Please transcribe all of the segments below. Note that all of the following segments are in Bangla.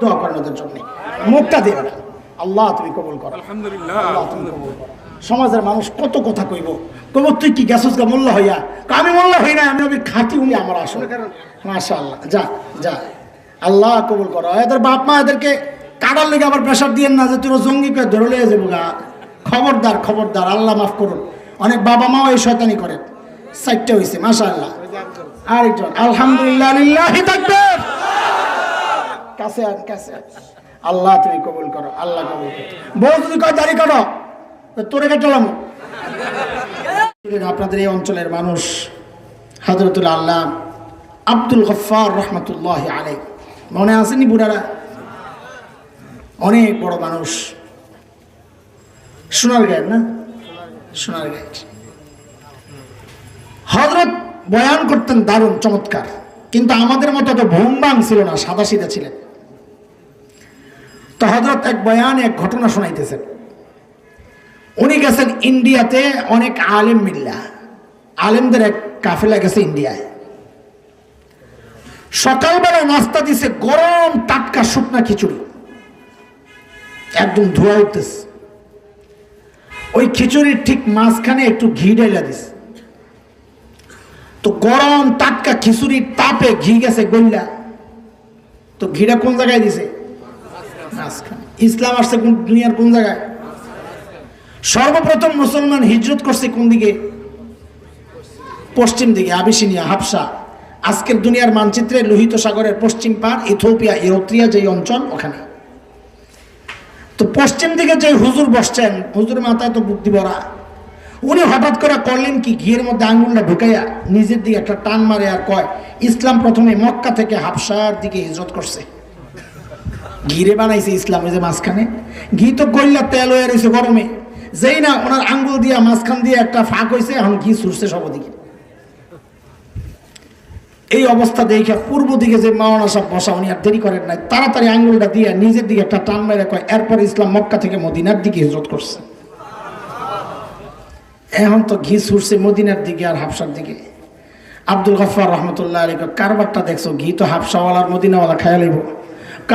দোয়া করেন ওদের জন্য মুখটা না আল্লাহ তুমি কবুল করো। আল্লাহ তুমি কবুল করো। সমাজের মানুষ কত কথা কইব। কব তুই কি গেছস গা মোল্লা হইয়া? আমি মোল্লা হই না আমি ওই খাটি উনি আমার আসলে। মাশা আল্লাহ যা যা। আল্লাহ কবুল করো। এদের বাপ মা এদেরকে কাটার লেগে আবার প্রেশার দিয়েন না যে তুই জঙ্গি করে ধরে লিয়ে যাব গা। খবরদার খবরদার আল্লাহ মাফ করুন। অনেক বাবা মাও এই শয়তানি করেন। সাইটটা হয়েছে মাশা আল্লাহ আরেকজন আলহামদুলিল্লাহ কাছে আন, কাছে। আল্লাহ তুমি কবুল করো, আল্লাহ কবুল করো। বউ যদি কয়, দাড়ি তো তোরে কাটালাম আপনাদের এই অঞ্চলের মানুষ হজরতুল আল্লাহ আব্দুল গফার রহমতুল্লাহ আলাই মনে আসেনি বুড়ারা? অনেক বড় মানুষ। সোনার গায়ের না? সোনার গায়ের। হজরত বয়ান করতেন দারুণ, চমৎকার। কিন্তু আমাদের মতো তো ভুমবাং ছিল না, সাদা সিধা ছিলেন। তো হজরত এক বয়ানে এক ঘটনা শোনাইতেছেন। উনি গেছেন ইন্ডিয়াতে অনেক আলেম মিল্লা। আলেমদের এক কাফেলা গেছে ইন্ডিয়ায়। সকালবেলা নাস্তা দিছে গরম টাটকা শুকনা খিচুড়ি। একদম ধোয়া উঠতেছে। ওই খিচুড়ির ঠিক মাঝখানে একটু ঘি ডাইলা দিছে। তো গরম টাটকা খিচুড়ির তাপে ঘি গেছে গল্লা তো ঘিটা কোন জায়গায় দিছে? ইসলাম আসছে কোন দুনিয়ার কোন জায়গায়? সর্বপ্রথম মুসলমান হিজরত করছে কোন দিকে? পশ্চিম দিকে, আবিসিনিয়া, হাফসা। আজকের দুনিয়ার মানচিত্রে লোহিত সাগরের পশ্চিম পার ইথোপিয়া ইরোত্রিয়া যে অঞ্চল, ওখানে। তো পশ্চিম দিকে যে হুজুর বসছেন হুজুর মাথায় তো বুদ্ধি ভরা। উনি হঠাৎ করে করলেন কি? ঘিয়ের মধ্যে আঙুলটা ঢুকাইয়া নিজের দিকে একটা টান মারে আর কয়, ইসলাম প্রথমে মক্কা থেকে হাফসার দিকে হিজরত করছে। ঘিরে বানাইছে ইসলাম ওই যে মাঝখানে। ঘি তো গল্লা তেল হয়ে রয়েছে গরমে। যেই না ওনার আঙ্গুল দিয়া মাঝখান দিয়ে একটা ফাঁক হয়েছে এখন ঘি ছুটছে সবদিকে এই অবস্থা দেখে পূর্ব দিকে যে মাওনা সব বসা উনি আর দেরি করেন নাই। তাড়াতাড়ি আঙ্গুলটা দিয়ে নিজের দিকে একটা টান মেরে কয় এরপর ইসলাম মক্কা থেকে মদিনার দিকে হিজরত করছে। এখন তো ঘি ছুটছে মদিনার দিকে আর হাফসার দিকে। আব্দুল গফার রহমতুল্লাহ আলী কারবারটা দেখছ? ঘি তো হাফসাওয়ালার মদিনাওয়ালা খায়া লইব। কয়,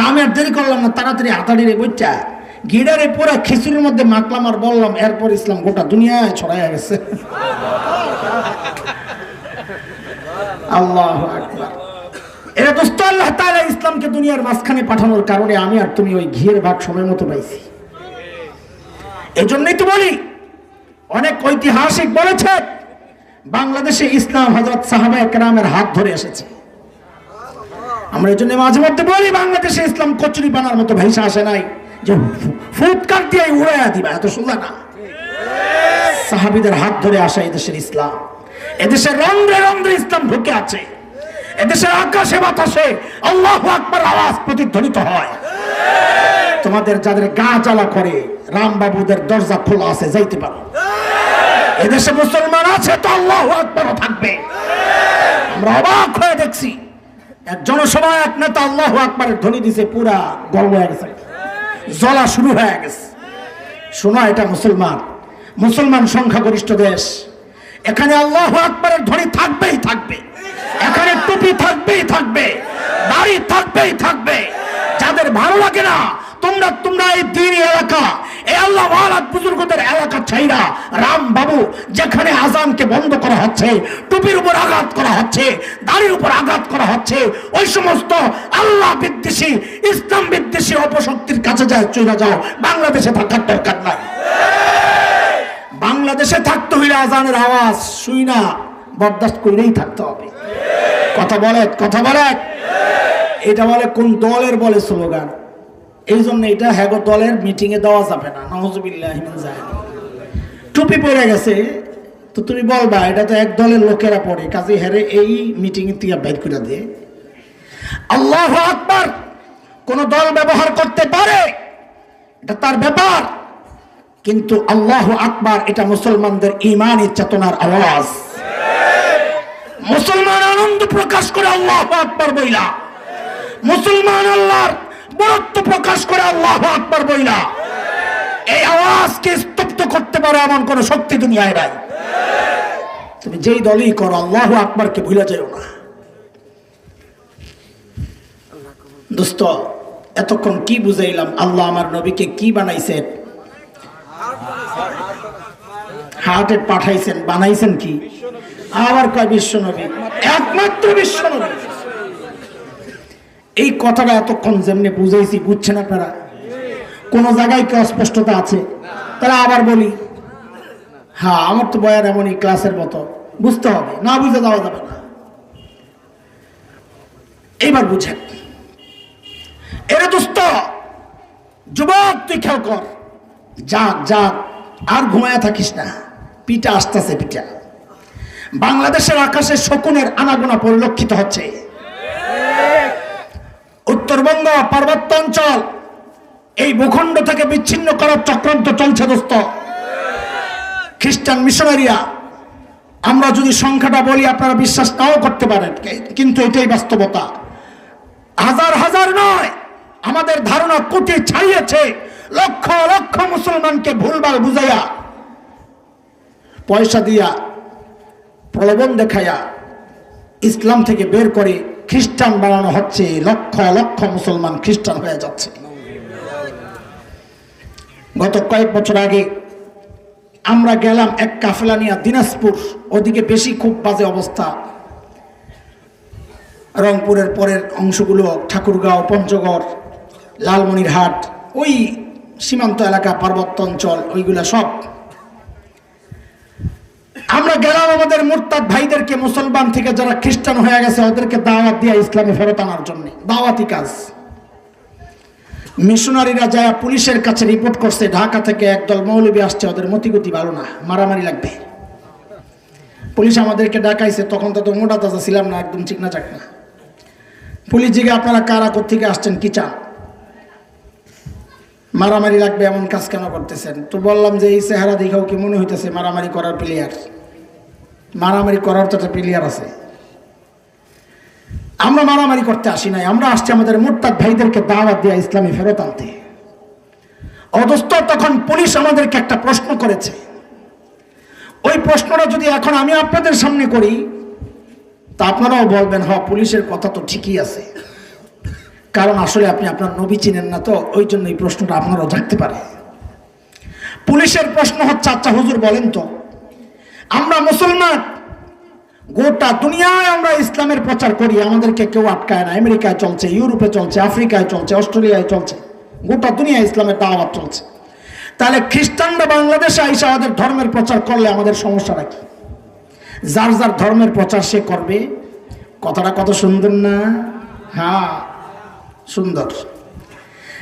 আমি আর দেরি করলাম না, তাড়াতাড়ি হাতাড়ি রে বইটা গিডারে পুরা খিচুড়ির মধ্যে মাখলাম আর বললাম, এরপর ইসলাম গোটা দুনিয়ায় ছড়াইয়া গেছে। আল্লাহ এরা দোস্ত, আল্লাহ তাআলা ইসলামকে দুনিয়ার মাঝখানে পাঠানোর কারণে আমি আর তুমি ওই ঘিয়ের ভাগ সময় মতো পাইছি। এই জন্যই তো বলি, অনেক ঐতিহাসিক বলেছে, বাংলাদেশে ইসলাম হজরত সাহাবা একরামের হাত ধরে এসেছে। আমরা এই জন্য মাঝে মধ্যে বলি, বাংলাদেশে ইসলাম কচুরি বানার মতো ভাইসা আসে নাই। যে ফুটকার দিয়ে উড়াইয়া দিবা, এত সুন্দর না? সাহাবিদের হাত ধরে আসা এদেশের ইসলাম। এদেশের রন্ধ্রে রন্ধ্রে ইসলাম ঢুকে আছে। এদেশের আকাশে বাতাসে আল্লাহ আকবার আওয়াজ প্রতিধ্বনিত হয়। তোমাদের যাদের গা জ্বালা করে রামবাবুদের দরজা খোলা আছে, যাইতে পারো। এদেশে মুসলমান আছে, তো আল্লাহ আকবারও থাকবে। আমরা অবাক হয়ে দেখছি। এক জনসভায় এক নেতা আল্লাহ আকবারের ধ্বনি দিছে, পুরা গর্ব হয়ে গেছে। জ্বলা শুরু হয়ে গেছে। শোনো এটা মুসলমান। মুসলমান সংখ্যাগরিষ্ঠ দেশ। এখানে আল্লাহ আকবরের ধ্বনি থাকবেই থাকবে। এখানে টুপি থাকবেই থাকবে। দাড়ি থাকবেই থাকবে। যাদের ভালো লাগে না, তোমরা তোমরা এই দিন এলাকা এই আল্লাহ রাম বাবু যেখানে আজানকে বন্ধ করা হচ্ছে, টুপির উপর আঘাত করা হচ্ছে, দাড়ির উপর আঘাত করা হচ্ছে, ওই সমস্ত আল্লাহ বিদ্বেষী, ইসলাম বিদ্বেষী অপশক্তির কাছে চলে যাও। বাংলাদেশে থাকার বাংলাদেশে থাকতে হইলে আজানের আওয়াজ শুই না, বরদাস্ত থাকতে হবে। কথা বলে কথা বলে এটা বলে কোন দলের বলে স্লোগান? এই জন্য এটা হ্যাগো দলের মিটিং এ দেওয়া যাবে না। নজবিল্লাহ টুপি পড়ে গেছে। তো তুমি বলবা, এটা তো এক দলের লোকেরা পড়ে কাজে হেরে এই মিটিং থেকে বের করে দিয়ে আল্লাহ আকবার! কোন দল ব্যবহার করতে পারে, এটা তার ব্যাপার। কিন্তু আল্লাহ আকবার, এটা মুসলমানদের ইমানি চেতনার আওয়াজ। মুসলমান আনন্দ প্রকাশ করে আল্লাহ আকবার বইলা। মুসলমান আল্লাহর বরত্ব প্রকাশ করে আল্লাহ আকবার বইলা। এই আওয়াজকে স্তব্ধ করতে পারে এমন কোন শক্তি দুনিয়ায় নাই। তুমি যেই দলই করো, আল্লাহ আকবরকে ভুলে যেও না। দোস্ত, এতক্ষণ কি বুঝাইলাম? আল্লাহ আমার নবীকে কি বানাইছেন? হার্টে পাঠাইছেন, বানাইছেন কি? আবার কয় বিশ্ব নবী একমাত্র বিশ্ব নবী এই কথাটা এতক্ষণ যেমনি বুঝাইছি, বুঝছেন আপনারা? কোন জায়গায় কি অস্পষ্টতা আছে? তারা আবার বলি হ্যাঁ আমার তো বয়ার এমনই ক্লাসের মতো। বুঝতে হবে, না বুঝে যাওয়া যাবে না। এইবার বুঝেন। এরে দোস্ত, যুবক, তুই খেয়াল কর। যাক যাক, আর ঘুমায়া থাকিস না। পিঠা আসতেছে, পিঠা। বাংলাদেশের আকাশে শকুনের আনাগোনা পরিলক্ষিত হচ্ছে। উত্তরবঙ্গ পার্বত্য অঞ্চল এই ভূখণ্ড থেকে বিচ্ছিন্ন করার চক্রান্ত চলছে, দোস্ত। খ্রিস্টান মিশনারিয়া আমরা যদি সংখ্যাটা বলি, আপনারা বিশ্বাস নাও করতে পারেন, কিন্তু এটাই বাস্তবতা। হাজার হাজার নয়, আমাদের ধারণা কোটি ছাড়িয়েছে, লক্ষ লক্ষ মুসলমানকে ভুলভাল বুঝাইয়া, পয়সা দিয়া প্রলোভন দেখাইয়া, ইসলাম থেকে বের করে খ্রিস্টান বানানো হচ্ছে, লক্ষ লক্ষ মুসলমান খ্রিস্টান হয়ে যাচ্ছে। গত কয়েক বছর আগে আমরা গেলাম এক কাফেলা নিয়ে দিনাজপুর, ওদিকে বেশি খুব বাজে অবস্থা। রংপুরের পরের অংশগুলো ঠাকুরগাঁও, পঞ্চগড়, লালমনিরহাট, ওই সীমান্ত এলাকা, পার্বত্য অঞ্চল, ওইগুলা সব আমরা গেলাম আমাদের মুরতাদ ভাইদেরকে মুসলমান থেকে যারা খ্রিস্টান হয়ে গেছে, ওদেরকে দাওয়াত দিয়ে ইসলামে ফেরত আনার জন্য। দাওয়াতি কাজ। মিশনারিরা যায় পুলিশের কাছে রিপোর্ট করছে, ঢাকা থেকে একদল মৌলবী আসছে, ওদের মতিগতি ভালো না, মারামারি লাগবে। পুলিশ আমাদেরকে ডাকাইছে, তখন তো তো মোটা তাজা ছিলাম না, একদম চিকনা চাকনা পুলিশ জিগে আপনারা কারা থেকে আসছেন, কি চান? মারামারি লাগবে, এমন কাজ কেন করতেছেন? তো বললাম যে, এই চেহারা দেখাও কি মনে হইতেছে মারামারি করার প্লেয়ার মারামারি করার তো একটা প্লেয়ার আছে। আমরা মারামারি করতে আসি নাই, আমরা আসছি আমাদের মোরতাদ ভাইদেরকে দাওয়াত দিয়ে ইসলামী ফেরত আনতে। অদস্ত তখন পুলিশ আমাদেরকে একটা প্রশ্ন করেছে। ওই প্রশ্নটা যদি এখন আমি আপনাদের সামনে করি, তা আপনারাও বলবেন হ পুলিশের কথা তো ঠিকই আছে। কারণ আসলে আপনি আপনার নবী চিনেন না তো, ওই জন্য এই প্রশ্নটা আপনারাও জাগতে পারে। পুলিশের প্রশ্ন হচ্ছে আচ্ছা হুজুর, বলেন তো। আমরা মুসলমান। গোটা দুনিয়ায় আমরা ইসলামের প্রচার করি, আমাদেরকে কেউ আটকায় না। আমেরিকায় চলছে, ইউরোপে চলছে, আফ্রিকায় চলছে, অস্ট্রেলিয়ায় চলছে। গোটা দুনিয়া ইসলামের দাওয়াত চলছে। তাহলে খ্রিস্টানরা বাংলাদেশে আইসা আমাদের ধর্মের প্রচার করলে আমাদের সমস্যাটা কি? যার যার ধর্মের প্রচার সে করবে? কথাটা কত সুন্দর না? হ্যাঁ সুন্দর।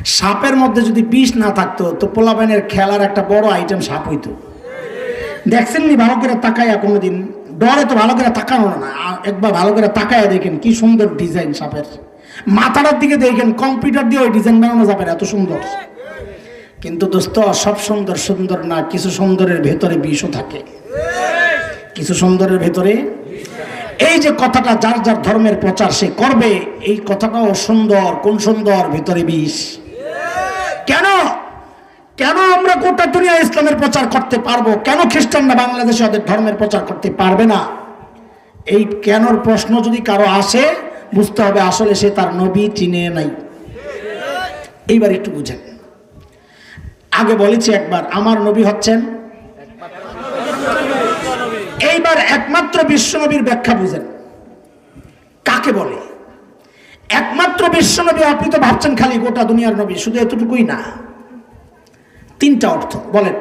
সাপের মধ্যে যদি বিষ না থাকতো, তো পোলাবাইনের খেলার একটা বড় আইটেম সাপ হইতো। দেখছেন নি, ভালো করে তাকাইয়া কোনোদিন? ডরে তো ভালো করে তাকানো না। একবার ভালো করে তাকাইয়া দেখেন কি সুন্দর ডিজাইন সাপের। মাথাটার দিকে দেখেন, কম্পিউটার দিয়ে ওই ডিজাইন বানানো যাবে এত সুন্দর। কিন্তু দোস্ত, সব সুন্দর সুন্দর না, কিছু সুন্দরের ভেতরে বিষও থাকে। কিছু সুন্দরের ভেতরে এই যে কথাটা যার যার ধর্মের প্রচার, সে করবে, এই কথাটাও সুন্দর, কোন সুন্দর? ভেতরে বিষ। কেন? কেন আমরা গোটা দুনিয়া ইসলামের প্রচার করতে পারব? কেন খ্রিস্টানরা বাংলাদেশে ওদের ধর্মের প্রচার করতে পারবে না? এই কেনর প্রশ্ন যদি কারও আসে, বুঝতে হবে আসলে সে তার নবী চিনে নাই। এইবার একটু বুঝেন। আগে বলেছি একবার, আমার নবী হচ্ছেন এইবার একমাত্র বিশ্বনবীর ব্যাখ্যা বুঝেন। কাকে বলে? একমাত্র বিশ্বনবী আপনি তো ভাবছেন খালি গোটা দুনিয়ার নবী, শুধু এতটুকুই না। তিনটা অর্থ, বলেন।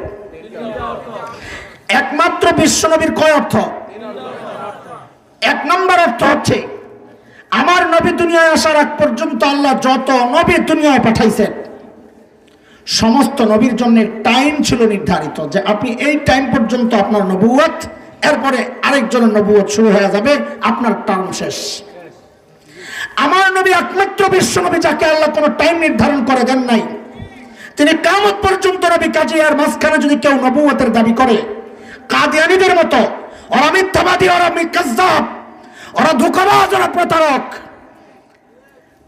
একমাত্র বিশ্বনবীর কয় অর্থ? এক নম্বর অর্থ হচ্ছে, আমার নবী দুনিয়ায় আসার আগ পর্যন্ত আল্লাহ যত নবী দুনিয়ায় পাঠাইছেন, সমস্ত নবীর জন্য টাইম ছিল নির্ধারিত যে আপনি এই টাইম পর্যন্ত আপনার নবুয়ত এরপরে আরেকজনের নবুয়ত শুরু হয়ে যাবে, আপনার টার্ম শেষ। আমার নবী একমাত্র বিশ্ব নবী যাকে আল্লাহ কোনো টাইম নির্ধারণ করে দেন নাই। তিনি কামত পর্যন্ত নবী কাজে আর মাঝখানে যদি কেউ নবুয়তের দাবি করে, কাদিয়ানিদের মতো, ওরা মিথ্যাবাদী, ওরা মিকাজ্জাব, ওরা ধোকাবাজ, ওরা প্রতারক।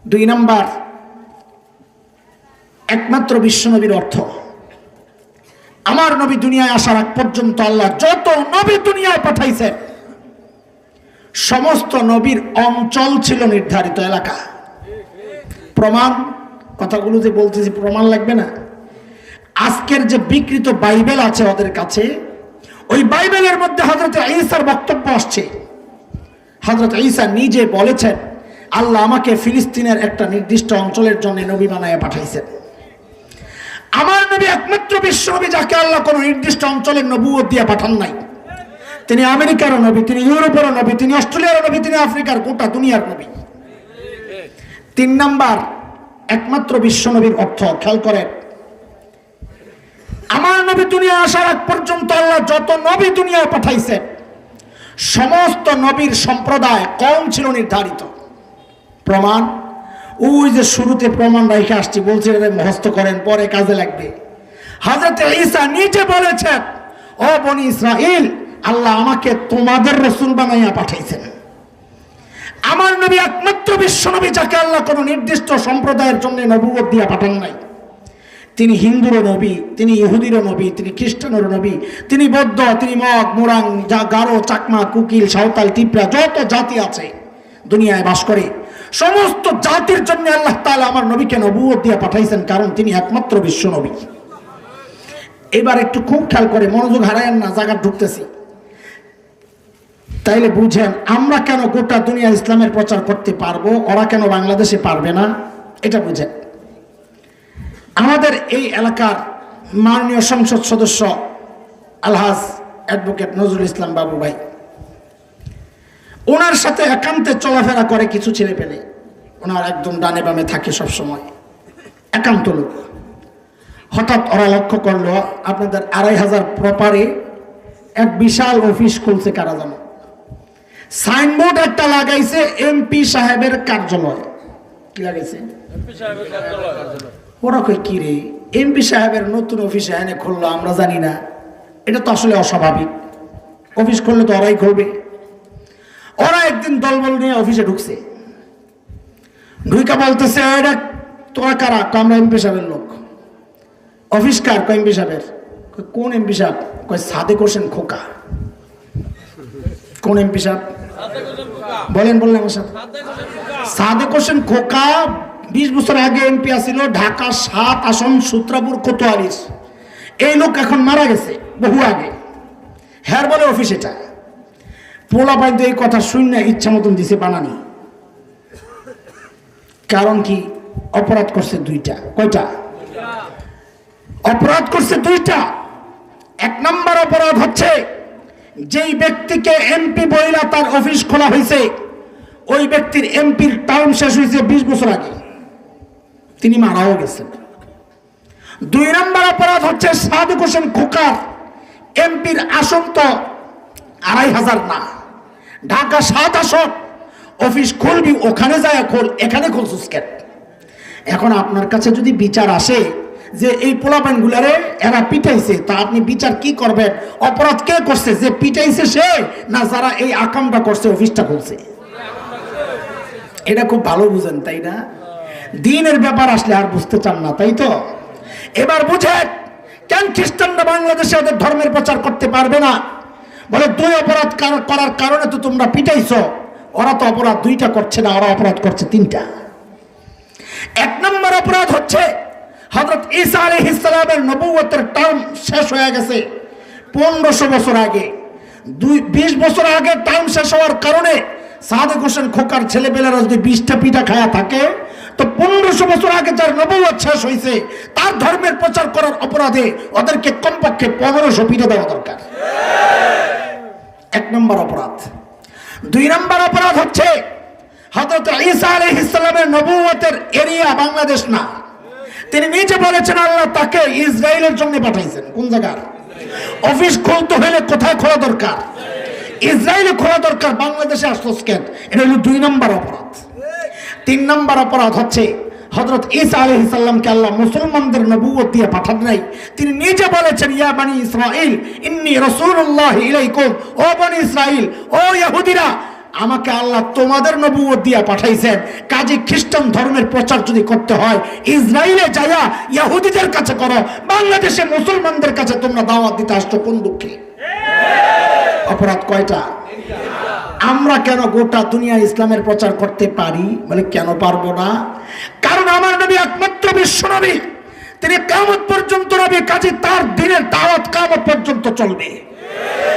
দুই নাম্বার, একমাত্র বিশ্বনবীর অর্থ। আমার নবী দুনিয়ায় আসার আগ পর্যন্ত আল্লাহ যত নবী দুনিয়ায় পাঠাইছেন, সমস্ত নবীর অঞ্চল ছিল নির্ধারিত এলাকা। প্রমাণ, কথাগুলো যে বলতেছি, প্রমাণ লাগবে না? আজকের যে বিকৃত বাইবেল আছে ওদের কাছে, ওই বাইবেলের মধ্যে হজরত ঈসার বক্তব্য আসছে। হজরত ঈসা নিজে বলেছেন, আল্লাহ আমাকে ফিলিস্তিনের একটা নির্দিষ্ট অঞ্চলের জন্য নবী বানায় পাঠাইছেন। আমার নবী একমাত্র বিশ্বনবী যাকে আল্লাহ কোনো নির্দিষ্ট অঞ্চলের নবুয়ত দিয়ে পাঠান নাই। তিনি আমেরিকারও নবী, তিনি ইউরোপেরও নবী, তিনি অস্ট্রেলিয়ারও নবী, তিনি আফ্রিকার গোটা দুনিয়ার নবী। তিন নাম্বার, একমাত্র বিশ্বনবীর অর্থ, খেয়াল করেন আমার নবী দুনিয়া আসার আগ পর্যন্ত আল্লাহ যত নবী দুনিয়ায় পাঠাইছে, সমস্ত নবীর সম্প্রদায় কম ছিল নির্ধারিত। প্রমাণ? ওই যে শুরুতে প্রমাণ রেখে আসছি, বলছে মুখস্থ করেন, পরে কাজে লাগবে। হাজরত ঈসা নিজে বলেছেন, ও বনি ইসরাইল আল্লাহ আমাকে তোমাদের রসুল বানাইয়া পাঠাইছেন। আমার নবী একমাত্র বিশ্ব নবী যাকে আল্লাহ কোনো নির্দিষ্ট সম্প্রদায়ের জন্য নবুয়ত দিয়া পাঠান নাই। তিনি হিন্দুরও নবী, তিনি ইহুদিরও নবী, তিনি খ্রিস্টানেরও নবী, তিনি বৌদ্ধ, তিনি মগ, মোরাং যা গারো, চাকমা, কুকিল, সাঁওতাল টিপরা যত জাতি আছে দুনিয়ায় বাস করে। সমস্ত জাতির জন্য আল্লাহ তাআলা আমার নবীকে নবুয়ত দিয়ে পাঠাইছেন, কারণ তিনি একমাত্র বিশ্ব নবী। এবার একটু খুব খেয়াল করে, মনোযোগ হারায়েন না জায়গা ঢুকতেছি। তাইলে বুঝেন, আমরা কেন গোটা দুনিয়া ইসলামের প্রচার করতে পারব, ওরা কেন বাংলাদেশে পারবে না? এটা বুঝেন। আমাদের এই এলাকার মাননীয় সংসদ সদস্য আলহাজ অ্যাডভোকেট নজরুল ইসলাম বাবু ভাই। ওনার সাথে একান্তে চলাফেরা করে কিছু ছেলে পেলে। ওনার একদম ডানে বামে থাকে সব সময় একান্ত লোক। হঠাৎ ওরা লক্ষ্য করল, আপনাদের আড়াই হাজার প্রপারে এক বিশাল অফিস খুলছে কারা জানো? সাইনবোর্ড একটা লাগাইছে এমপি সাহেবের কার্যালয়। কি লাগাইছে? ওরা কই কি রে? এমপি সাহেবের নতুন অফিস এনে খুললো, আমরা জানি না। এটা তো আসলে অস্বাভাবিক। অফিস খুললে তো ওরাই খুলবে। ওরা একদিন দলবল নিয়ে অফিসে ঢুকছে। ঢুইকা বলতেছে এটা তোরা কারা? আমরা এমপি সাহেবের লোক। অফিস কার? কয় এমপি সাহেবের। কোন এমপি সাহেব? কয়, সাদেক হোসেন খোকা। কোন এমপি সাহেব? বলেন, বললেন আমার সাথে। সাদেক হোসেন খোকা। বিশ বছর আগে এমপি আসিল ঢাকা সাত আসন, সূত্রাপুর, কোতোয়ালির। এই লোক এখন মারা গেছে, বহু আগে। হ্যার বলে অফিস এটা। পোলা পাইতে এই কথা শূন্য ইচ্ছা মতন দিছে বানানি। কারণ কি, অপরাধ করছে দুইটা। কয়টা? অপরাধ করছে দুইটা। এক নম্বর অপরাধ হচ্ছে, যেই ব্যক্তিকে এমপি বইলা তার অফিস খোলা হয়েছে ওই ব্যক্তির এমপির টার্ম শেষ হয়েছে বিশ বছর আগে। তিনি মারাও গেছেন। দুই নম্বর অপরাধ হচ্ছে সাদুক হোসেন খোকার, এমপির আসন তো আড়াই হাজার না। ঢাকা সাত আসন, অফিস খুলবি, ওখানে যায়, খোল, এখানে খুলছিস কেন এখন আপনার কাছে যদি বিচার আসে যে এই পোলাপান গুলারে এরা পিটাইছে, তা আপনি বিচার কি করবেন? অপরাধ কে করছে? যে পিটাইছে সে না যারা এই আকামটা করছে, অফিসটা খুলছে? এটা খুব ভালো বুঝেন, তাই না? দিনের ব্যাপার আসলে আর বুঝতে চান না, তাই তো? এবার বুঝে, কেন খ্রিস্টানরা বাংলাদেশে ওদের ধর্মের প্রচার করতে পারবে না? বলে দুই অপরাধ করার কারণে তো তোমরা পিটাইছো। ওরা তো অপরাধ দুইটা করছে না, ওরা অপরাধ করছে তিনটা। এক নম্বর অপরাধ হচ্ছে হজরত ঈসা আলী ইসলামের নবুয়তের টার্ম শেষ হয়ে গেছে পনেরোশো বছর আগে। দুই বিশ বছর আগে টার্ম শেষ হওয়ার কারণে সাদেক হোসেন খোকার ছেলেপেলেরা যদি বিশটা পিঠা খায়া থাকে তো পনেরোশো বছর আগে যার নবুয়ত শেষ হয়েছে, তার ধর্মের প্রচার করার অপরাধে ওদেরকে কমপক্ষে পনেরোশো পিঠা দেওয়া দরকার। এক নম্বর অপরাধ। দুই নম্বর অপরাধ হচ্ছে হজরত ঈসা আলাইহিস ইসলামের নবুয়তের এরিয়া বাংলাদেশ না। তিনি নিজে বলেছেন, আল্লাহ তাকে ইসরায়েলের জন্য পাঠাইছেন। কোন জায়গার অফিস খুলতে হলে কোথায় খোলা দরকার? ইসরায়েলে খোলা দরকার, বাংলাদেশে আসলো কেন এটা হলো দুই নম্বর অপরাধ। তিন নম্বর অপরাধ হচ্ছে হজরত ঈসা আলাইহিস সালামকে আল্লাহ মুসলমানদের নবুয়ত দিয়ে পাঠান নাই। তিনি নিজে বলেছেন, ইয়া বানি ইসরাইল ইন্নী রাসূলুল্লাহ ইলাইকুম, ও বনি ইসরাইল ও ইহুদিরা, আমাকে আল্লাহ তোমাদের নবুয়ত দিয়া পাঠাইছেন। কাজে খ্রিস্টান ধর্মের প্রচার যদি করতে হয় ইসরায়েলে যায়া ইহুদিদের কাছে করো, বাংলাদেশে মুসলমানদের কাছে তোমরা দাওয়াত দিতে আসছো কোন দুঃখে? অপরাধ কয়টা? আমরা কেন গোটা দুনিয়া ইসলামের প্রচার করতে পারি? বলে কেন পারব না? কারণ আমার নবী একমাত্র বিশ্ব নবী। তিনি কামত পর্যন্ত নবী, কাজে তার দিনের দাওয়াত কামত পর্যন্ত চলবে।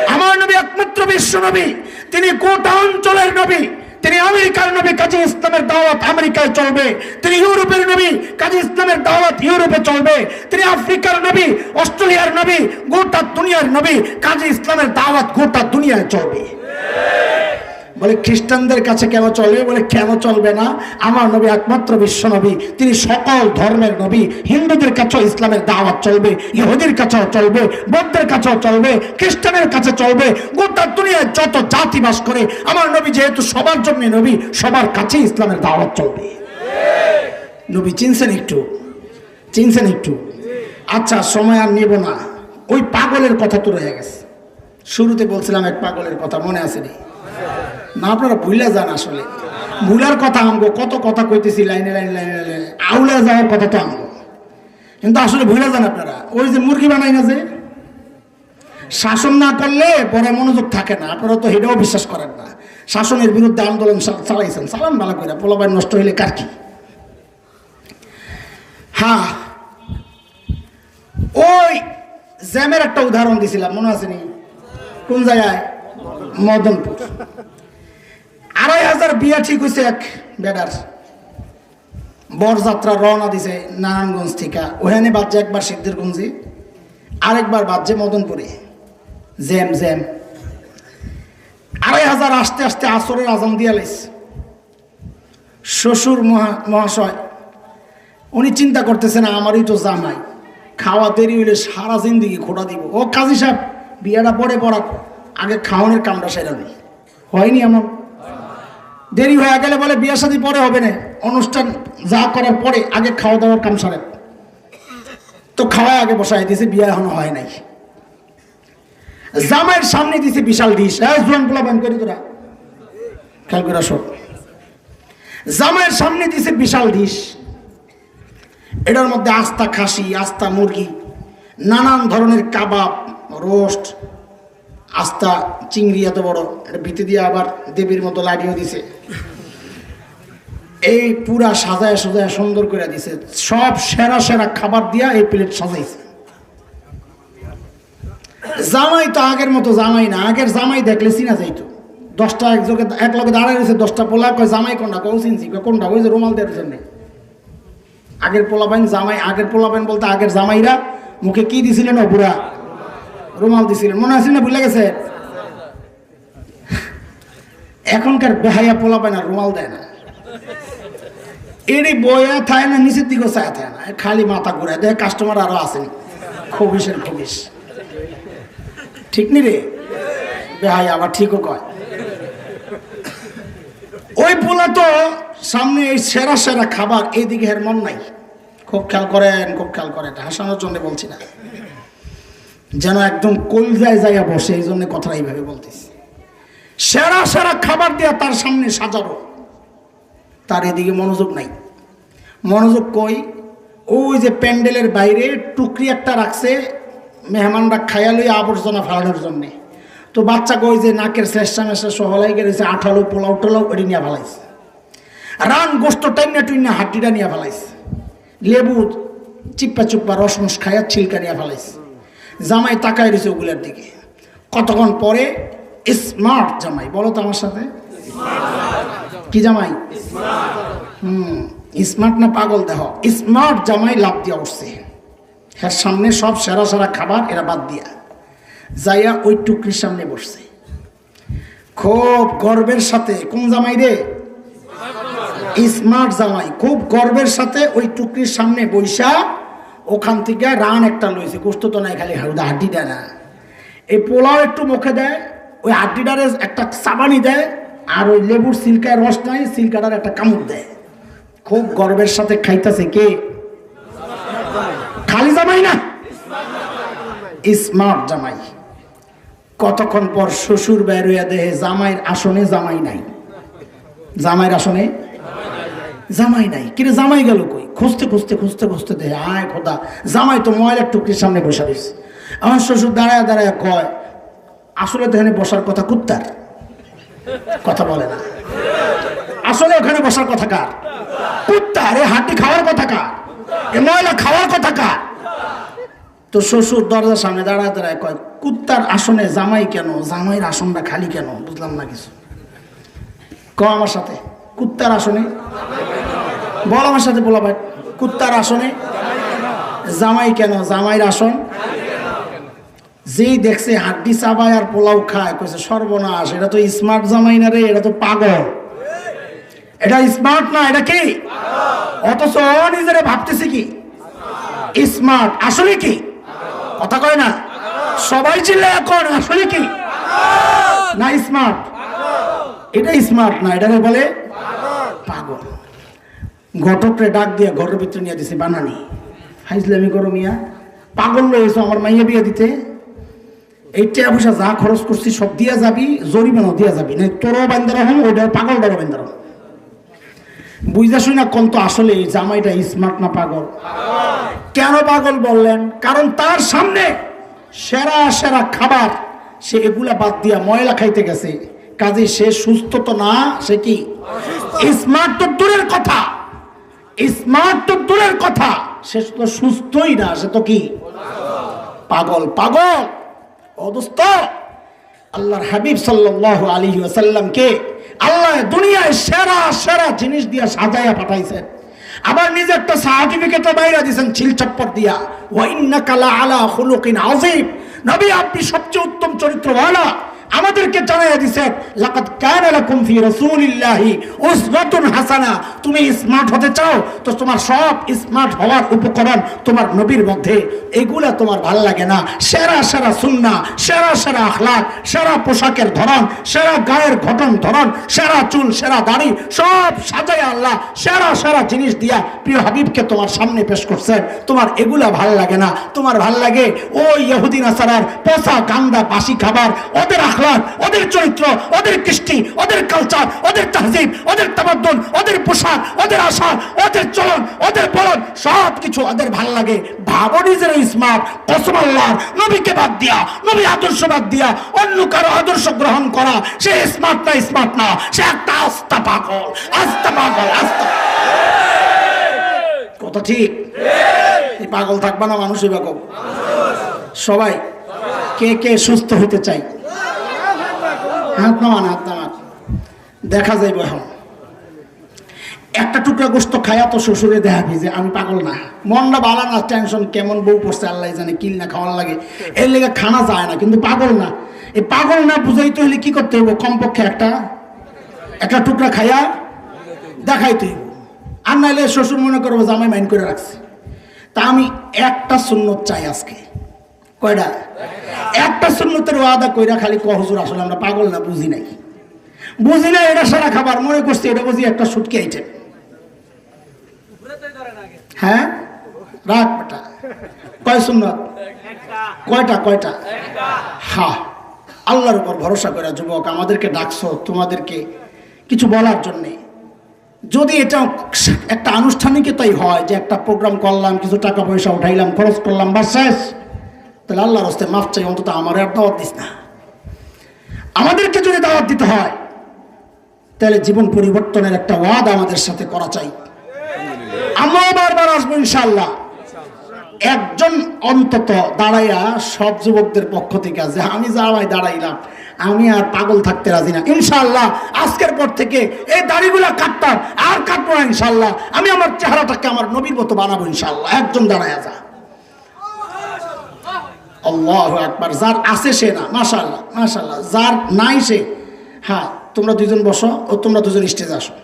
আমার নবী একমাত্র বিশ্ব নবী। তিনি গোটা অঞ্চলের নবী। তিনি আমেরিকার নবী, কাজী ইসলামের দাওয়াত আমেরিকায় চলবে। তিনি ইউরোপের নবী, কাজী ইসলামের দাওয়াত ইউরোপে চলবে। তিনি আফ্রিকার নবী, অস্ট্রেলিয়ার নবী, গোটা দুনিয়ার নবী, কাজী ইসলামের দাওয়াত গোটা দুনিয়ায় চলবে। বলে, খ্রিস্টানদের কাছে কেন চলবে? বলে, কেন চলবে না? আমার নবী একমাত্র বিশ্ব নবী। তিনি সকল ধর্মের নবী। হিন্দুদের কাছেও ইসলামের দাওয়াত চলবে, ইহুদির কাছেও চলবে, বৌদ্ধের কাছেও চলবে, খ্রিস্টানের কাছে চলবে। গোটা দুনিয়ায় যত জাতি বাস করে, আমার নবী যেহেতু সবার জন্য নবী, সবার কাছে ইসলামের দাওয়াত চলবে। নবী, চিনছেন একটু? চিনছেন একটু? আচ্ছা সময় আর নেব না। ওই পাগলের কথা তো রয়ে গেছে। শুরুতে বলছিলাম এক পাগলের কথা, মনে আসেনি। না, আপনারা ভুলে যান আসলে। ভুলার কথা আমগো কত কথা কইতেছি, লাইনে লাইনে লাইনে লাইনে। আউলে যাওয়ার কথা তো কিন্তু আসলে ভুলে যান আপনারা। ওই যে মুরগি বানাই না যে, শাসন না করলে পরে মনোযোগ থাকে না। আপনারা তো এটাও বিশ্বাস করেন না। শাসনের বিরুদ্ধে আন্দোলন চালাইছেন। চালান ভালো করে পোলাবাই নষ্ট হইলে কার কি? হ্যাঁ। ওই জ্যামের একটা উদাহরণ দিছিলাম, মনে আছে নি? কোন জায়গায়? মদনপুর। আড়াই হাজার বিয়া ঠিক হয়েছে এক বেডার। বরযাত্রা রওনা দিছে নারায়ণগঞ্জ থেকে। ওখানে বাজছে একবার সিদ্ধিরগঞ্জে, আরেকবার বাজছে মদনপুরে। Jam jam. আড়াই হাজার আসতে আসতে আসরের আজান দিয়া শ্বশুর মহা মহাশয়, উনি চিন্তা করতেছেন, আমারই তো জামাই। খাওয়া দেরি হইলে সারা জিন্দিগি খোটা দিব। ও কাজী সাহেব, বিয়াটা পরে পড়া আগে খাওয়ানোর কামটা সেরা নেই হয়নি এমন দেরি হয়ে গেলে বলে বিয়ে শাদী পরে হবে না। অনুষ্ঠান যা করার পরে আগে খাওয়া দাওয়ার কাম সারেন। তো খাওয়ায় আগে বসাই দিয়েছে বিয়ে এখনও হয় নাই। জামাইয়ের সামনে দিছে বিশাল ডিশ। হ্যাঁ জোয়ান করি তোরা। খেয়াল করে আসো। জামাইয়ের সামনে দিছে বিশাল ডিশ। এটার মধ্যে আস্তা খাসি, আস্তা মুরগি, নানান ধরনের কাবাব, রোস্ট আস্তা চিংড়ি এত বড়, এটা ভিতে দিয়ে আবার দেবীর মতো লাডিও দিছে। এই পুরা সাজায় সাজায় সুন্দর করে দিছে। সব সেরা সেরা খাবার দিয়া এই প্লেট সাজাইছে। জামাই তো আগের মতো জামাই না, আগের জামাই দেখলে চিনা যাইতো। দশটা এক যোগে এক লগে দাঁড়ায় রয়েছে, দশটা পোলা কয়, জামাই কোনটা? কৌ চিনছি। কোনটা? ওই যে রুমাল দেওয়ার জন্য। আগের পোলাপাইন জামাই, আগের পোলাপাইন বলতে আগের জামাইরা মুখে কি দিছিলেন বুড়া রুমাল দিছিলেন মনে আছে না ভুলে গেছে? এখনকার বেহাইয়া পায় না রুমাল দেয় না। এরই বয়া থায় না, নিচের দিকেও চায় থাকে না। খালি মাথা ঘুরে দেয় কাস্টমার আরও আসেনি খবিসের খবিস ঠিক নি রে? বেহাই আবার ঠিকও কয়। ওই পোলা তো সামনে এই সেরা সেরা খাবার, এইদিকে এর মন নাই। খুব খেয়াল করেন, খুব খেয়াল করেন। হাসানোর জন্য বলছি না। যেন একদম কলজায় জায়গা বসে, এই জন্য কথাটা এইভাবে বলতেছি। সেরা সেরা খাবার দেওয়া তার সামনে সাজানো। তার এদিকে মনোযোগ নাই। মনোযোগ কই? ওই যে প্যান্ডেলের বাইরে টুকরি একটা রাখছে মেহমানরা খাইয়া লই আবর্জনা ফালানোর জন্যে। তো বাচ্চা কই যে নাকের শ্রেষ্ঠা মেশা সহলাই গেছে আঠালো পোলাও টোলাও ওটি নিয়ে ফেলাইছে। রান গোস্ত টাইমনা টুইনা হাড্ডিটা নিয়ে ফেলাইছে। লেবু, চিপ্পা চুপ্পা রসমস খাইয়া ছিলকা নিয়ে ফেলাইছে। জামাই তাকায় রয়েছে ওগুলার দিকে। কতক্ষণ পরে স্মার্ট জামাই, বলো তো আমার সাথে। কি জামাই? হুম স্মার্ট না পাগল দেহ? স্মার্ট জামাই লাভ দিয়া উঠছে। হ্যাঁ সামনে সব সেরা সেরা খাবার এরা বাদ দিয়া। যাইয়া ওই টুকরির সামনে বসছে। খুব গর্বের সাথে, কোন জামাই রে? স্মার্ট জামাই। খুব গর্বের সাথে ওই টুকরির সামনে বৈশা ওখান থেকে রান একটা লইছে, গোস্ত তো নাই খালি হাউদা হাড্ডিটা না। এই পোলাও একটু মুখে দেয়, ওই হাড্ডিটারে একটা সাবানি দেয়, আর ওই লেবুর সিল্কায় রস নাই সিল্কাটার একটা কামড় দেয়। খুব গর্বের সাথে খাইতেছে কে? খালি জামাই না? স্মার্ট জামাই। কতক্ষণ পর শ্বশুর বের হইয়া দেহে জামাইয়ের আসনে জামাই নাই। জামাইয়ের আসনে জামাই নাই। কিরে জামাই গেল কই? খুঁজতে খুঁজতে খুঁজতে খুঁজতে দেহে আয় খোদা, জামাই তো ময়লার টুকরির সামনে বসে রয়েছে। আমার শ্বশুর দাঁড়ায় দাঁড়ায় কয়, আসলে তো এখানে বসার কথা কুত্তার? কথা বলে না। আসলে ওখানে বসার কথা কার? কুত্তা আরে হাড্ডি খাওয়ার কথা কার? এ ময়লা খাওয়ার কথা কার? তো শ্বশুর দরজার সামনে দাঁড়ায় দাঁড়ায় কয়, কুত্তার আসনে জামাই কেন? জামাইয়ের আসনটা খালি কেন? বুঝলাম না কিছু। ক আমার সাথে কুত্তার আসনে। বল আমার সাথে বলা ভাই। কুত্তার আসনে। জামাই কেন? জামাইয়ের আসন। যেই দেখছে হাড্ডি চাবায় আর পোলাও খায়, কইছে সর্বনাশ, এটা তো স্মার্ট জামাই না রে, এটা তো পাগল। এটা স্মার্ট না, এটা কি? অথচ নিজেরা ভাবতেছে কি? স্মার্ট আসলে কি? কথা কয় না? সবাই চিল্লা এখন, আসলে কি? না স্মার্ট এটা স্মার্ট না, এটাকে বলে পাগল। ঘটকরে ডাক দিয়া ঘরের ভিতরে নিয়ে দিছে বানানি। হাইজলামি করো মিয়া। পাগল রয়েছে আমার মাইয়া বিয়ে দিতে। এই টাকা পয়সা যা খরচ করছি সব দিয়া যাবি, জরিমানাও দিয়া যাবি। না তোরও বান্দারা হম ওইটা পাগল পাগলটারও বান্দারা হম বুঝতে শুই না কোন তো আসলে জামাইটা স্মার্ট না পাগল? কেন পাগল বললেন? কারণ তার সামনে সেরা সেরা খাবার সে এগুলা বাদ দিয়া ময়লা খাইতে গেছে। কাজে সে সুস্থ তো না, সে কি স্মার্ট তো দূরের কথা। স্মার্ট তো দূরের কথা। সে তো সুস্থই না, সে তো কি? পাগল পাগল। আল্লাহর হাবিব সাল্লাল্লাহু আলাইহি ওয়াসাল্লামকে আল্লাহ দুনিয়ায় সেরা সেরা জিনিস দিয়া সাজায়া পাঠাইছেন। আবার নিজে একটা সার্টিফিকেটও বাইরে দিয়েছেন ছিলচপ্পর দিয়া। ওয়া ইন্নাকা লা আলা খুলুকিন আযীম। নবী, আপনি সবচেয়ে উত্তম চরিত্রওয়ালা। আমাদেরকে জানাইয়া দিছেন লাকাদ কানা লাকুম ফি রাসূলিল্লাহি উসওয়াতুন হাসানা। তুমি স্মার্ট হতে চাও, তো তোমার সব স্মার্ট হওয়ার উপকরণ তোমার নবীর মধ্যে। এগুলা তোমার ভালো লাগে না। সেরা সেরা সুন্না, সেরা সেরা আখলাক, সেরা পোশাকের ধরন, সেরা গায়ের ঘটন ধরন, সেরা চুল, সেরা দাড়ি, সব সাজায় আল্লাহ সেরা সেরা জিনিস দিয়া প্রিয় হাবিবকে তোমার সামনে পেশ করছেন তোমার এগুলা ভালো লাগে না। তোমার ভালো লাগে ওই ইহুদিন আসারার পচা গান্দা বাসি খাবার, ওদের আখলাক, ওদের চরিত্র, ওদের কৃষ্টি, ওদের কালচার ওদের তাহজিব, ওদের তামাদ্দুন, ওদের পোশাক, ওদের আশা, ওদের চলন, ওদের বলন সব কিছু ওদের ভালো লাগে। ভাবো নিজের স্মার্ট কসম নবীকে বাদ দিয়া, নবী আদর্শ বাদ দিয়া, অন্য কারও আদর্শ গ্রহণ করা, সে স্মার্ট না স্মার্ট না, সে একটা আস্থা পাগল আস্থা পাগল আস্থা কথা ঠিক? পাগল থাকবা না, মানুষই পাগল। সবাই, কে কে সুস্থ হইতে চাই? হাত নামান হাত নামান দেখা যাইব এখন। একটা টুকরা গোস্ত খায়া তো শ্বশুরে দেখাবি যে আমি পাগল না। মনটা ভালো না, টেনশন কেমন বউ পড়ছে, আল্লাহ জানে কিল না খাওয়ার লাগে। এর লেগে খানা যায় না, কিন্তু পাগল না। এই পাগল না বুঝাইতে হলে কি করতে হইব? কমপক্ষে একটা একটা টুকরা খাইয়া দেখাইতে হইব। আর নাইলে শ্বশুর মনে করব যে আমি মাইন্ড করে রাখছি। তা আমি একটা সুন্নত চাই আজকে। কয়টা? একটা সুন্নতের ওয়াদা কইরা খালি কহজুর আসলে আমরা পাগল না, বুঝি নাই। বুঝি না এটা সারা খাবার, মনে করছি এটা বুঝি একটা সুটকি আইটেম হ্যাঁ? বেটা। কয় সুন্নত? কয়টা কয়টা? হা, আল্লাহর উপর ভরসা করে যুবক, আমাদেরকে ডাকছো, তোমাদেরকে কিছু বলার জন্যে। যদি এটা একটা আনুষ্ঠানিকতাই হয় যে একটা প্রোগ্রাম করলাম, কিছু টাকা পয়সা উঠাইলাম, খরচ করলাম বা শেষ। তাহলে আল্লাহর হস্তে মাফ চাই, অন্তত আমার আর দাওয়াত দিস না। আমাদেরকে যদি দাওয়াত দিতে হয়, তাহলে জীবন পরিবর্তনের একটা ওয়াদ আমাদের সাথে করা চাই। আমরাও বারবার আসব ইনশাল্লাহ একজন অন্তত দাঁড়াইয়া সব যুবকদের পক্ষ থেকে যে আমি যাওয়াই দাঁড়াইলাম, আমি আর পাগল থাকতে রাজি না। ইনশাল্লাহ আজকের পর থেকে এই দাড়িগুলা কাটতাম, আর কাটবো না ইনশাল্লাহ আমি আমার চেহারাটাকে আমার নবীর মতো বানাবো ইনশাল্লাহ একজন দাঁড়াইয়া যা। আল্লাহ একবার যার আছে সে না মাশাল্লাহ মাশাল্লাহ যার নাই সে হ্যাঁ তোমরা দুজন বসো ও তোমরা দুজন স্টেজে আসো।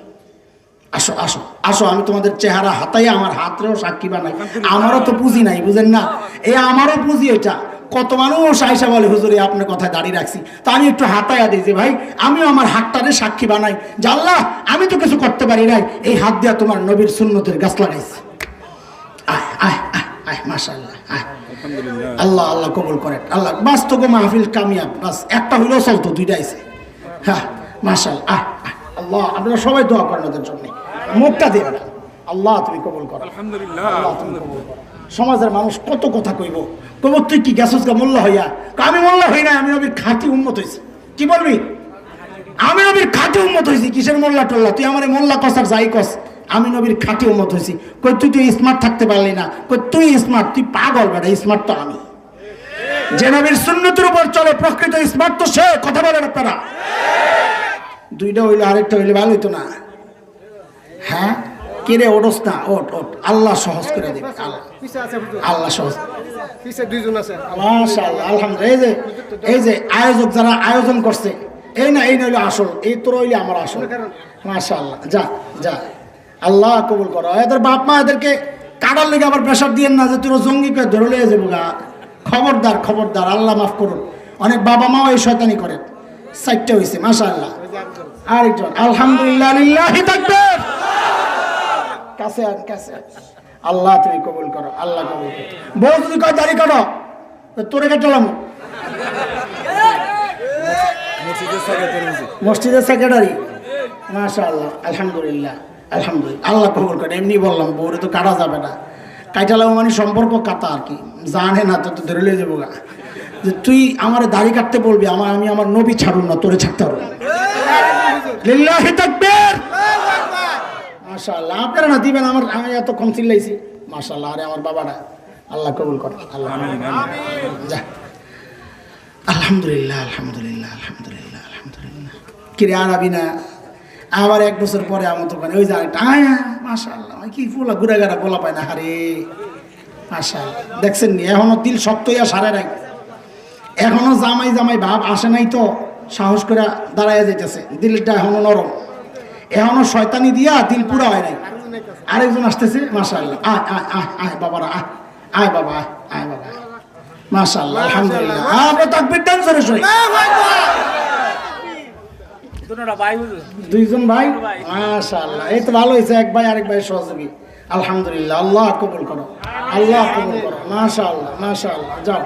আসো আসো আসো, আমি তোমাদের চেহারা হাতাই আমার হাতরেও সাক্ষী বানাই। আমারও তো পুঁজি নাই, বুঝেন না? এ আমারও পুঁজি এটা কত মানুষ আইসা বলে, হুজুরে আপনার কথায় দাঁড়িয়ে রাখছি। তা আমি একটু হাতায়া দিই যে, ভাই, আমিও আমার হাতটারে সাক্ষী বানাই। জাল্লাহ আমি তো কিছু করতে পারি নাই। এই হাত দিয়া তোমার নবীর সুন্নতের গাছ লাগাইছি। আয় আয় আয় আয় মাশাল্লাহ আয়। আল্লাহ আল্লাহ কবল করেন। আল্লাহ বাস তোকে মাহফিল কামিয়াব। বাস একটা হইলেও চলতো দুইটা আইসে হ্যাঁ মাশাল আহ আল্লাহ আপনারা সবাই দোয়া করেন ওদের জন্য। মুখটা দেবেন আল্লাহ তুমি কবল করো। আল্লাহ তুমি কবুল করো। সমাজের মানুষ কত কথা কইব। কব তুই কি গেছস গা মোল্লা হইয়া? আমি মোল্লা হই না আমি নবীর খাঁটি উন্মত হয়েছি কি বলবি? আমি নবীর খাঁটি উন্মত হয়েছি কিসের মোল্লা টোল্লা তুই আমার মোল্লা কসার যাই কস। আমি নবীর খাঁটি উন্মত হয়েছি। কই তুই তুই স্মার্ট থাকতে পারলি না। কই তুই স্মার্ট তুই পাগল বেটা স্মার্ট তো আমি। যে নবীর সুন্নতির উপর চলে প্রকৃত স্মার্ট তো সে কথা বলেন আপনারা। দুইটা হইলে আরেকটা হইলে ভালো হইতো না। হ্যাঁ? কিরে ওঠস না ওট ওট আল্লাহ সহজ করে দেবে আল্লাহ। সহজ। আলহামদুলিল্লাহ। এই যে এই যে আয়োজক যারা আয়োজন করছে এই না এই নইলে আসল এই তোর হইলে আমার আসল। মাশাআল্লাহ যা যা। আল্লাহ কবুল করো। এদের বাপ মা এদেরকে কাটার লেগে আবার প্রেশার দিয়েন না যে তোর জঙ্গি করে ধরে লিয়ে যাব গা। খবরদার খবরদার আল্লাহ মাফ করুন। অনেক বাবা মাও এই শয়তানি করেন সাইটটা হয়েছে মাশাআল্লাহ। আরেকজন আলহামদুলিল্লাহ লিল্লাহি কাছে আন কাছে আল্লাহ তুমি কবুল করো আল্লাহ কবুল করো। বউ যদি কয় দাড়ি কাটো তোরে কাটালাম মসজিদের সেক্রেটারি মাশা আল্লাহ আলহামদুলিল্লাহ। আলহামদুলিল্লাহ আল্লাহ কবুল করে এমনি বললাম বউরে তো কাটা যাবে না। কাটালাম মানে সম্পর্ক কাটা আর কি। জানে না তো তো ধরে লিয়ে যাব গা। যে তুই আমার দাড়ি কাটতে বলবি আমার আমি আমার নবী ছাড়ুন না তোরে ছাড়তে পারব। লিল্লাহি তাকবীর! মাশাআল্লাহ আপনারা না দিবেন আমার আমি এত কম চিল্লাইছি মাশাআল্লাহ আরে আমার বাবাটা আল্লাহ কবুল করে আল্লাহ যা। আলহামদুলিল্লাহ আলহামদুলিল্লাহ আলহামদুলিল্লাহ আলহামদুলিল্লাহ। কিরে আর আবি না? আবার এক বছর পরে আমার তো ওই যে আরেকটা কি ফুলা ঘুরে গাড়া বলা পায় না, হারে। মাশাআল্লাহ, দেখছেন নি, এখনও দিল শক্ত ইয়া সারে নাই। এখনও জামাই জামাই ভাব আসে নাই তো, সাহস করে দাঁড়াইয়া যাইতেছে দিলটা এখনও নরম। এখনও শয়তানি দিয়া দিল পুরা হয় নাই। আরেকজন আসতেছে, মাশাআল্লাহ, আয় আয় আয় আয় বাবারা, আয় আয় বাবা, আয় আয় বাবা। আয়। মাশাআল্লাহ, আলহামদুলিল্লাহ। তাকবীর সরে দুটোটা ভাই হুজুর দুইজন ভাই? মাশাআল্লাহ। এই তো ভালো হয়েছে এক ভাই আরেক ভাই সহযোগী। আলহামদুলিল্লাহ আল্লাহ কবুল করো। আল্লাহ কবুল করো। মাশাআল্লাহ মাশাআল্লাহ যাও।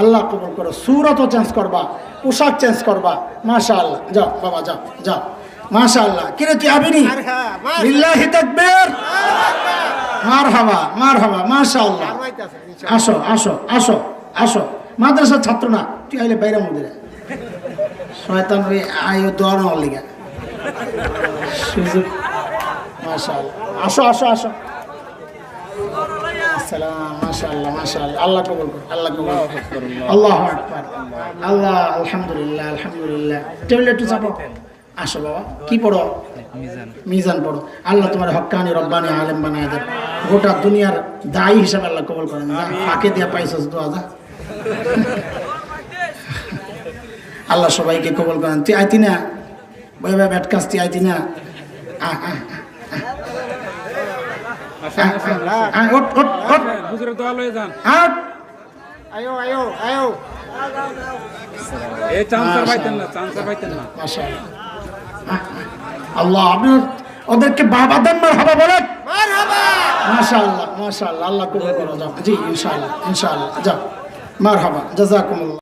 আল্লাহ কবুল করো। সুরতও চেঞ্জ করবা পোশাক চেঞ্জ করবা। মাশাআল্লাহ যাও বাবা যাও যাও। মাশাআল্লাহ। কিরে তুই আবিনি। লিল্লাহি তাকবীর। মারহাবা মারহাবা মাশাআল্লাহ। আসো আসো আসো আসো। মাদ্রাসার ছাত্র না তুই আইলে বাইরে মধ্যে শয়তান ওই আয়ো দোয়া নেওয়ার লিগা। সুযোগ। আসো আসো আসো। আল্লাহ কবুল আল্লাহ কবুল করুন আকবার আল্লাহ আলহামদুলিল্লাহ আলহামদুলিল্লাহ। টেবিলে একটু চাপো। আসো বাবা কি পড়ো? মিজান। পড়ো। আল্লাহ তোমার হক্কানি রব্বানি আলেম বানায় দেন। গোটা দুনিয়ার দায়ী হিসাবে আল্লাহ কবুল করেন। ফাঁকে দিয়া পাইছস দু যা। আল্লাহ সবাইকে কবুল করেন। তুই আইতি না? বই ভাই ব্যাট কাজ তুই আইতি না? আল্লাহ আপনি ওদেরকে বাবা দেন মার হাবা বলেন। মারহাবা। মাশাআল্লাহ মাশাআল্লাহ আল্লাহ কবুল করো যাও। জি ইনশাআল্লাহ ইনশাআল্লাহ যাও। মার হাবা জাজাকুমুল্লাহ